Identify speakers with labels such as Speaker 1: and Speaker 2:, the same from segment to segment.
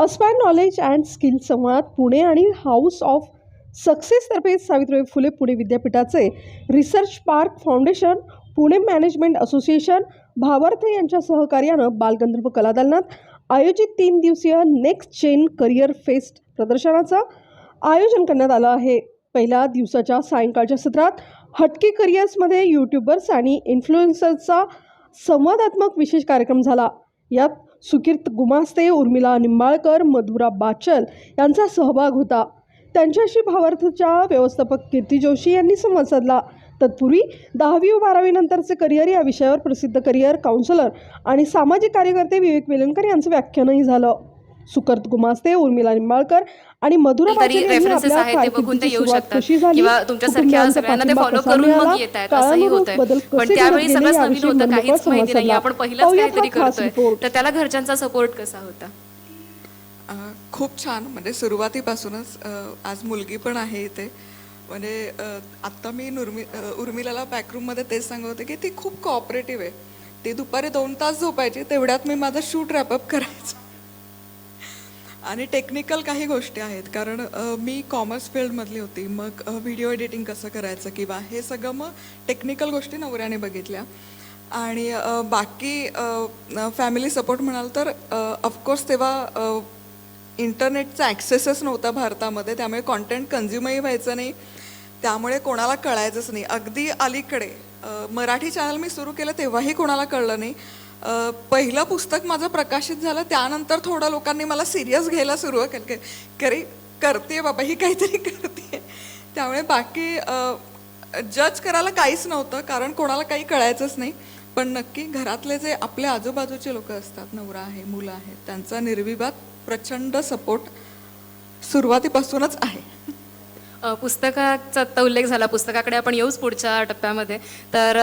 Speaker 1: Aspire knowledge and skill संवाद पुणे आणि house of सक्सेसतर्फे सावित्रीबाई फुले पुणे विद्यापीठाचे research park foundation Pune management association Bhavarth यांच्या सहकार्यानं बालगंधर्व कलादालनात आयोजित तीन दिवसीय नेक्स्ट चेन करिअर फेस्ट प्रदर्शनाचं आयोजन करण्यात आलं आहे. पहिल्या दिवसाच्या सायंकाळच्या सत्रात हटके करिअर्समध्ये यूट्यूबर्स आणि इन्फ्लुएन्सर्सचा संवादात्मक विशेष कार्यक्रम झाला. यात सुकीर्त गुमास्ते उर्मिला निंबाळकर मधुरा बाचल यांचा सहभाग होता. त्यांच्याशी भावार्थच्या व्यवस्थापक कीर्ती जोशी यांनी संवाद साधला. तत्पूर्वी दहावी व बारावीनंतरचे करिअर या विषयावर प्रसिद्ध करिअर काउन्सिलर आणि सामाजिक कार्यकर्ते विवेक वेलणकर यांचं व्याख्यानही झालं. सुकर्त गुमास्ते उर्मिला निंबाळकर आणि मधुरा
Speaker 2: रेफरन्सेस आहेत ते बघून ते येऊ शकतात. किंवा तुमच्यासारख्या सगळ्यांना ते फॉलो करून
Speaker 1: मिळाला,
Speaker 2: मग येत आहेत असंही
Speaker 1: काळानुरूप
Speaker 2: होत आहे
Speaker 1: बदल
Speaker 2: पण त्यावेळी सगळंच नवीन होतं काहीच माहिती नाही. आपण पहिलंच
Speaker 1: हा
Speaker 2: काहीतरी करतोय. तर त्याला घरच्यांचा सपोर्ट कसा होता?
Speaker 3: खूप छान. म्हणजे सुरुवातीपासूनच आज मुलगी पण आहे इथे. म्हणजे अ, आत्ता मी नुर्मी अ, उर्मिलाला बॅकरूममध्ये तेच सांगत होते की ती खूप कॉपरेटिव्ह आहे. ती दुपारी दोन तास झोपायची तेवढ्यात मी माझा शूट रॅपअप करायचं. आणि टेक्निकल काही गोष्टी आहेत. कारण मी कॉमर्स फील्डमधली होती. मग व्हिडिओ एडिटिंग कसं करायचं किंवा हे सगळं मग टेक्निकल गोष्टी नवऱ्याने बघितल्या. आणि बाकी फॅमिली सपोर्ट म्हणाल तर ऑफकोर्स तेव्हा इंटरनेटचा ॲक्सेसच नव्हता भारतामध्ये. त्यामुळे कॉन्टेंट कन्झ्युमही व्हायचं नाही. त्यामुळे कोणाला कळायचंच नाही. अगदी अलीकडे मराठी चॅनल मी सुरू केलं तेव्हाही कोणाला कळलं नाही. पहिलं पुस्तक माझं प्रकाशित झालं त्यानंतर थोडं लोकांनी मला सिरियस घ्यायला सुरुवात केली की करी करते बाबा ही काहीतरी करते त्यामुळे बाकी जज करायला काहीच नव्हतं कारण कोणाला काही कळायचंच नाही. पण नक्की घरातले जे आपल्या आजूबाजूचे लोक असतात नवरा आहे मुलं आहेत त्यांचा निर्विवाद प्रचंड सपोर्ट सुरुवातीपासूनच आहे.
Speaker 2: पुस्तकाचा आत्ता उल्लेख झाला. पुस्तकाकडे आपण येऊच पुढच्या टप्प्यामध्ये. तर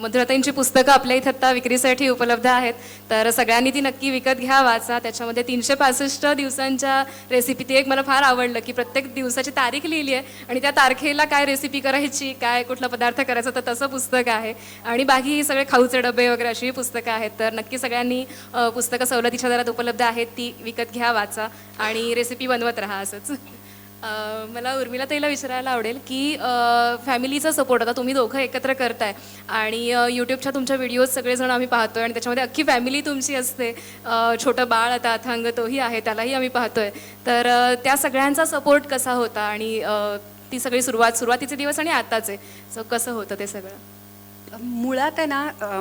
Speaker 2: मधुराताईंची पुस्तकं आपल्या इथं आत्ता विक्रीसाठी उपलब्ध आहेत. तर सगळ्यांनी ती नक्की विकत घ्या वाचा. त्याच्यामध्ये तीनशे पासष्ट दिवसांच्या रेसिपी ती एक मला फार आवडलं की प्रत्येक दिवसाची तारीख लिहिली आहे आणि त्या तारखेला काय रेसिपी करायची काय कुठला पदार्थ करायचा तर तसं पुस्तक आहे. आणि बाकी सगळे खाऊचे डबे वगैरे अशी पुस्तकं आहेत. तर नक्की सगळ्यांनी पुस्तकं सवलतीच्या दरात उपलब्ध आहेत ती विकत घ्या वाचा आणि रेसिपी बनवत राहा असंच. अ, मला उर्मिला ताईला विचारायला आवडेल की फॅमिलीचा सपोर्ट आता तुम्ही दोघं एकत्र करताय आणि अ, यूट्यूबच्या तुमच्या व्हिडिओज सगळेजण आम्ही पाहतोय आणि त्याच्यामध्ये अख्खी फॅमिली तुमची असते. अ, छोटं बाळ आता अथांग तोही आहे त्यालाही आम्ही पाहतोय. तर अ, त्या सगळ्यांचा सपोर्ट कसा होता आणि अ, ती सगळी सुरुवात सुरुवातीचे दिवस आणि आताचे? सो कसं होतं ते सगळं?
Speaker 4: मुळात आहे ना अ,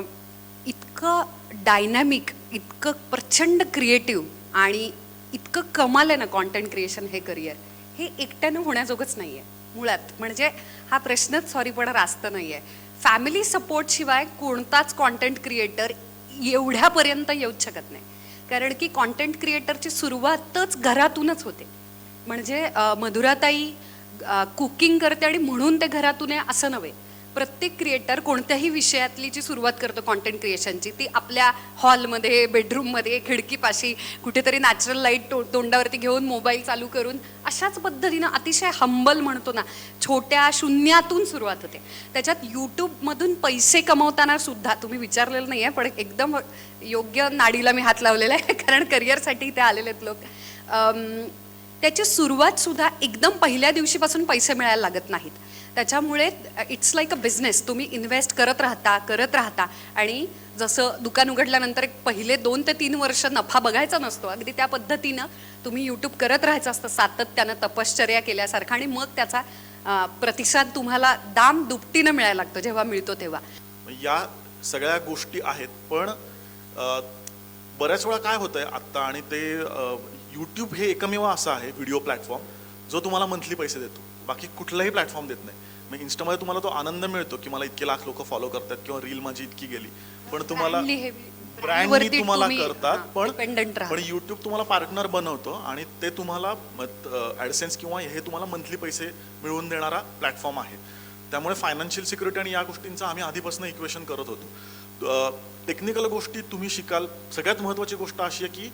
Speaker 4: इतकं डायनॅमिक इतकं प्रचंड क्रिएटिव्ह आणि इतकं कमाल आहे ना कॉन्टेंट क्रिएशन हे करिअर हे एकट्यानं होण्याजोगंच नाही आहे मुळात. म्हणजे हा प्रश्नच सॉरीपणा रास्त नाही आहे फॅमिली सपोर्टशिवाय कोणताच कॉन्टेंट क्रिएटर एवढ्यापर्यंत येऊच शकत नाही. कारण की कॉन्टेंट क्रिएटरची सुरुवातच घरातूनच होते. म्हणजे मधुराताई कुकिंग करते आणि म्हणून ते घरातून आहे असं नव्हे. प्रत्येक क्रिएटर कोणत्याही विषयातली जी सुरुवात करतो कॉन्टेंट क्रिएशनची ती आपल्या हॉलमध्ये बेडरूममध्ये खिडकीपाशी कुठेतरी नॅचरल लाइट तो तोंडावरती घेऊन मोबाईल चालू करून अशाच पद्धतीनं अतिशय हंबल म्हणतो ना छोट्या शून्यातून सुरुवात होते. त्याच्यात यूट्यूबमधून पैसे कमवताना सुद्धा तुम्ही विचारलेलं नाही आहे पण एकदम योग्य नाडीला मी हात लावलेला आहे कारण करिअरसाठी इथे आलेले आहेत लोक. त्याची सुरुवातसुद्धा एकदम पहिल्या दिवशीपासून पैसे मिळायला लागत नाहीत. त्याच्यामुळे इट्स लाईक अ बिझनेस तुम्ही इन्व्हेस्ट करत राहता करत राहता. आणि जसं दुकान उघडल्यानंतर एक पहिले दोन ते तीन वर्ष नफा बघायचा नसतो. अगदी त्या पद्धतीनं तुम्ही यूट्यूब करत राहायचं असतं. सातत्यानं तपश्चर्या केल्यासारखं आणि मग त्याचा प्रतिसाद तुम्हाला दाम दुपटीनं मिळायला लागतो जेव्हा मिळतो तेव्हा.
Speaker 5: या सगळ्या गोष्टी आहेत पण बऱ्याच वेळा काय होतंय आत्ता आणि ते यूट्यूब हे एकमेव असं आहे व्हिडिओ प्लॅटफॉर्म जो तुम्हाला मंथली पैसे देतो. बाकी कुठलाही प्लॅटफॉर्म देत नाही. मग इन्स्टामध्ये तुम्हाला तो आनंद मिळतो की मला इतके लाख लोक फॉलो करतात किंवा रील माझी इतकी गेली. पण तुम्हाला ब्रँडनी
Speaker 4: brandवरती
Speaker 5: तुम्हाला
Speaker 4: तुम्ही,
Speaker 5: करतात पण. पण युट्यूब तुम्हाला पार्टनर बनवतो आणि ते तुम्हाला ॲडसेन्स किंवा हे तुम्हाला मंथली पैसे मिळवून देणारा प्लॅटफॉर्म आहे. त्यामुळे फायनान्शियल सिक्युरिटी आणि या गोष्टींचं आम्ही आधीपासून इक्वेशन करत होतो. टेक्निकल गोष्टी तुम्ही शिकाल. सगळ्यात महत्त्वाची गोष्ट अशी आहे की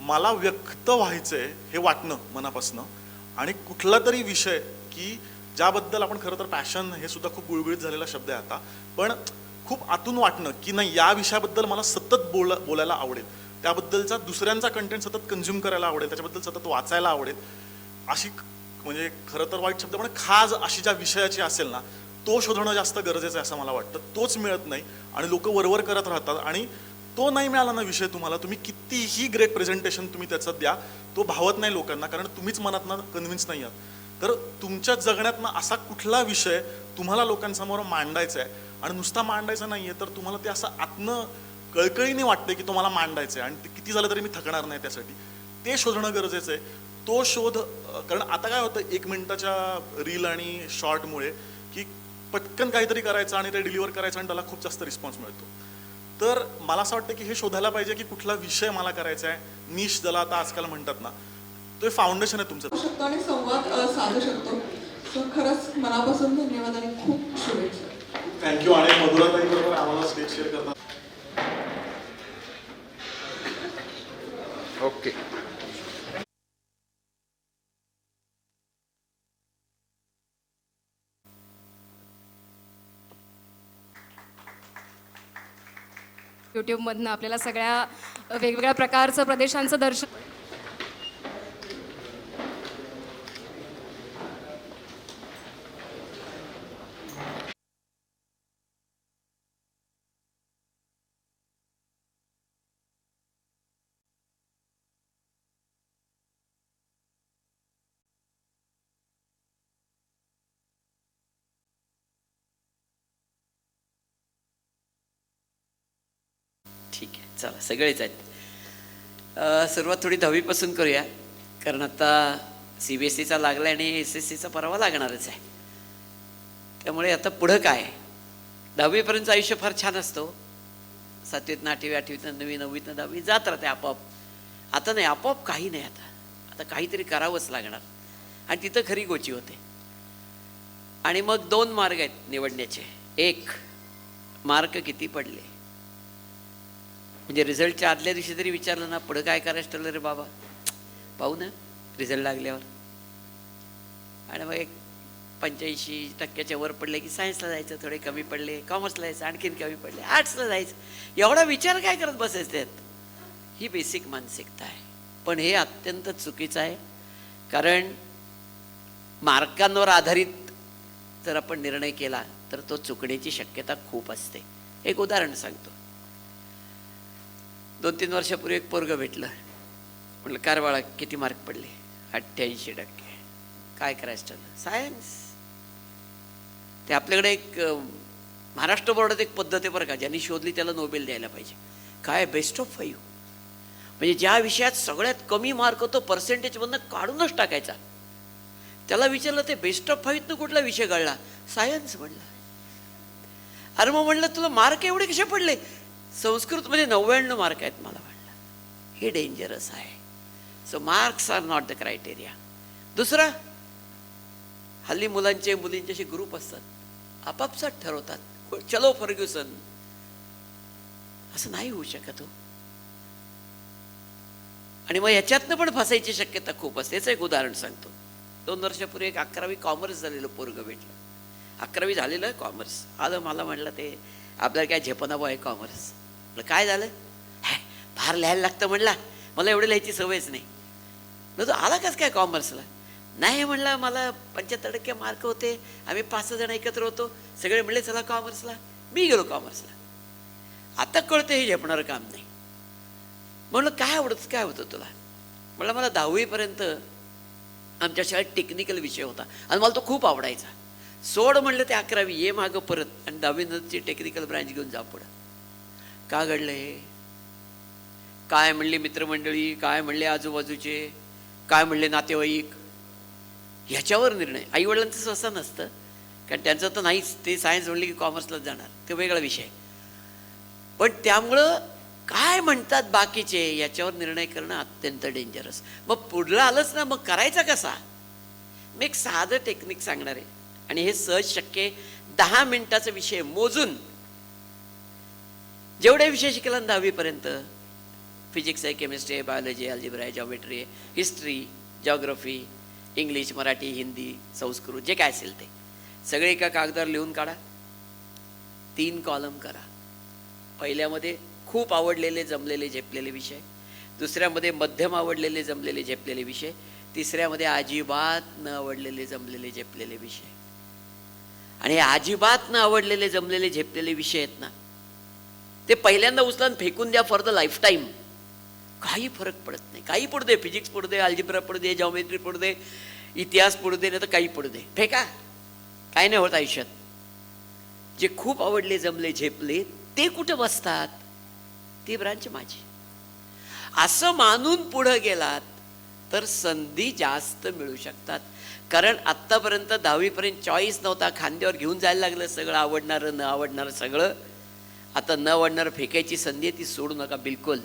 Speaker 5: मला व्यक्त व्हायचंय हे वाटणं मनापासनं. आणि कुठला तरी विषय की ज्याबद्दल आपण खरं तर पॅशन हे सुद्धा खूप गुळगुळीत झालेला शब्द आहे आता. पण खूप आतून वाटणं की नाही या विषयाबद्दल मला सतत बोला बोलायला आवडेल. त्याबद्दलचा दुसऱ्यांचा कंटेंट सतत कन्झ्युम करायला आवडेल त्याच्याबद्दल सतत वाचायला आवडेल. अशी म्हणजे खरं तर वाईट शब्द पण खाज अशी ज्या विषयाची असेल ना तो शोधणं जास्त गरजेचं आहे असं मला वाटतं. तोच मिळत नाही आणि लोक वरवर करत राहतात आणि तो नाही मिळाला ना विषय तुम्हाला तुम्ही कितीही ग्रेट प्रेझेंटेशन तुम्ही त्याचं द्या तो भावत नाही लोकांना कारण तुम्हीच मनातनं कन्व्हिन्स नाही आहात. तर तुमच्या जगण्यातनं असा कुठला विषय तुम्हाला लोकांसमोर मांडायचा आहे आणि नुसता मांडायचा नाही आहे तर तुम्हाला ते असं आतनं कळकळीने वाटते की तुम्हाला मांडायचं आहे आणि ते किती झालं तरी मी थकणार नाही त्यासाठी. ते शोधणं गरजेचं आहे. तो शोध कारण आता काय होतं एक मिनिटाच्या रील आणि शॉर्टमुळे की पटकन काहीतरी करायचं आणि ते डिलिव्हर करायचं आणि त्याला खूप जास्त रिस्पॉन्स मिळतो. तर मला असं वाटतं की हे शोधायला पाहिजे की कुठला विषय मला करायचा आहे. निश ज्याला आता आजकाल म्हणतात ना तो फाउंडेशन आहे तुमचं.
Speaker 3: शकतो आणि संवाद साधू शकतो. खरंच मनापासून धन्यवाद आणि खूप शुभेच्छा.
Speaker 5: थँक्यू आणि मधुराताई बरोबर आम्हाला स्टेज शेअर करतात
Speaker 6: ओके
Speaker 2: यूट्यूबमधनं आपल्याला सगळ्या वेगवेगळ्या प्रकारचं प्रदेशांचं दर्शन
Speaker 7: ठीक आहे. चला सगळेच आहेत. सुरुवात थोडी दहावीपासून करूया. कारण आता सी बी एस सीचा लागला आणि एस एस सीचा परवा लागणारच आहे. त्यामुळे आता पुढं काय? दहावीपर्यंत आयुष्य फार छान असतो हो. सातवीतनं आठवी आठवीतनं नववी नववीतनं दहावी जात राहते आपोआप. आता नाही आपोआप काही नाही आता. आता काहीतरी करावंच लागणार. आणि तिथं खरी गोची होते. आणि मग दोन मार्ग आहेत निवडण्याचे. एक मार्क किती पडले? म्हणजे रिझल्टच्या आदल्या दिवशी जरी विचारलं ना पुढं काय करायचं ठरलं रे बाबा? पाहू ना रिझल्ट लागल्यावर. आणि मग एक पंच्याऐंशी टक्क्याच्या वर पडले की सायन्सला जायचं थोडे कमी पडले कॉमर्सला जायचं आणखीन कमी पडले आर्ट्सला जायचं. एवढा विचार काय करत बसायचे त्यात? ही बेसिक मानसिकता आहे. पण हे अत्यंत चुकीचं आहे. कारण मार्कांवर आधारित जर आपण निर्णय केला तर तो चुकण्याची शक्यता खूप असते. एक उदाहरण सांगतो. दोन तीन वर्षापूर्वी एक पोरगं भेटलं. म्हटलं कार बाळा किती मार्क पडले? अठ्ठ्याऐंशी टक्के. काय करायचं ठरलं सायन्स. ते आपल्याकडे एक महाराष्ट्र बोर्डात एक पद्धत आहे बरं का ज्यांनी शोधली त्याला नोबेल द्यायला पाहिजे. काय बेस्ट ऑफ फाईव्ह म्हणजे ज्या विषयात सगळ्यात कमी मार्क होतो पर्सेंटेजमधनं काढूनच टाकायचा. त्याला विचारलं ते बेस्ट ऑफ फाईव्हनं कुठला विषय कळला सायन्स म्हणला. अरे मग म्हणलं तुला मार्क एवढे कसे पडले? संस्कृतमध्ये नव्याण्णव मार्क आहेत मला वाटलं हे डेंजरस आहे. So marks are not the criteria दुसरा हल्ली मुलांचे मुलींचे असे ग्रुप असतात. आपापसात ठरवतात. चलो फर्ग्युसन. असं नाही होऊ शकत हो. आणि मग ह्याच्यातनं पण फसायची शक्यता खूप असते. याचं एक उदाहरण सांगतो. दोन वर्षापूर्वी एक अकरावी कॉमर्स झालेलं पोरगं भेटलं. अकरावी झालेलं कॉमर्स आलं मला म्हणलं ते आपल्याला काय झेपणावं आहे कॉमर्स म्हटलं काय झालं? हाय फार लिहायला लागतं म्हणला मला एवढं लिहायची सवयच नाही. मग तो आला कस काय कॉमर्सला नाही म्हणलं मला पंच्याहत्तर टक्के मार्क होते. आम्ही पाच सहा जण एकत्र होतो. सगळे म्हणले चला कॉमर्सला मी गेलो कॉमर्सला आता कळतं हे झेपणारं काम नाही. म्हणलं काय आवडतं काय होतं तुला? म्हणलं मला दहावीपर्यंत आमच्या शाळेत टेक्निकल विषय होता आणि मला तो खूप आवडायचा. सोड म्हणलं ते अकरावी ये मागं परत आणि दहावीनंतरची टेक्निकल ब्रँच घेऊन जा पुढं. का घडलं हे काय म्हणले मित्रमंडळी? काय म्हणले आजूबाजूचे? काय म्हणले नातेवाईक? ह्याच्यावर निर्णय. आईवडिलांचं सहसा नसतं. कारण त्यांचं तर नाहीच. ते सायन्स म्हणले की कॉमर्सलाच जाणार. ते वेगळा विषय पण त्यामुळं काय म्हणतात बाकीचे? याच्यावर निर्णय करणं अत्यंत डेंजरस मग पुढलं आलंच ना. मग करायचा कसा? मी एक साधं टेक्निक सांगणार आहे. आणि हे सहज शक्य दहा मिनिटाचा विषय मोजून जेवढे विषय शिकला ना दहावीपर्यंत फिजिक्स आहे केमिस्ट्री आहे बायोलॉजी आहे अल्जिब्रा आहे जॉमेट्री आहे history geography English Marathi Hindi Sanskrit जे काय असेल ते. सगळे एका कागदावर लिहून काढा. तीन कॉलम करा. पहिल्यामध्ये खूप आवडलेले जमलेले झेपलेले विषय. दुसऱ्यामध्ये मध्यम आवडलेले जमलेले झेपलेले विषय. तिसऱ्यामध्ये अजिबात न आवडलेले जमलेले झेपलेले विषय. आणि हे अजिबात न आवडलेले जमलेले झेपलेले विषय आहेत ना ते पहिल्यांदा उचलून फेकून द्या फॉर द लाईफ टाईम काही फरक पडत नाही. काही पडू दे. फिजिक्स पडू दे अल्जिब्रा पडू दे जॉमेट्री पडू दे इतिहास पडू दे नाही तर काही पडू दे. फेका. काय नाही होत आयुष्यात. जे खूप आवडले जमले झेपले ते कुठं बसतात? ती ब्रांच माझी. असं मानून पुढं गेलात तर संधी जास्त मिळू शकतात. कारण आत्तापर्यंत दहावीपर्यंत चॉईस नव्हता. खांद्यावर घेऊन जायला लागलं सगळं. आवडणारं न आवडणारं सगळं. आता न वाढणारं फेकायची संधी आहे ती सोडू नका बिलकुल.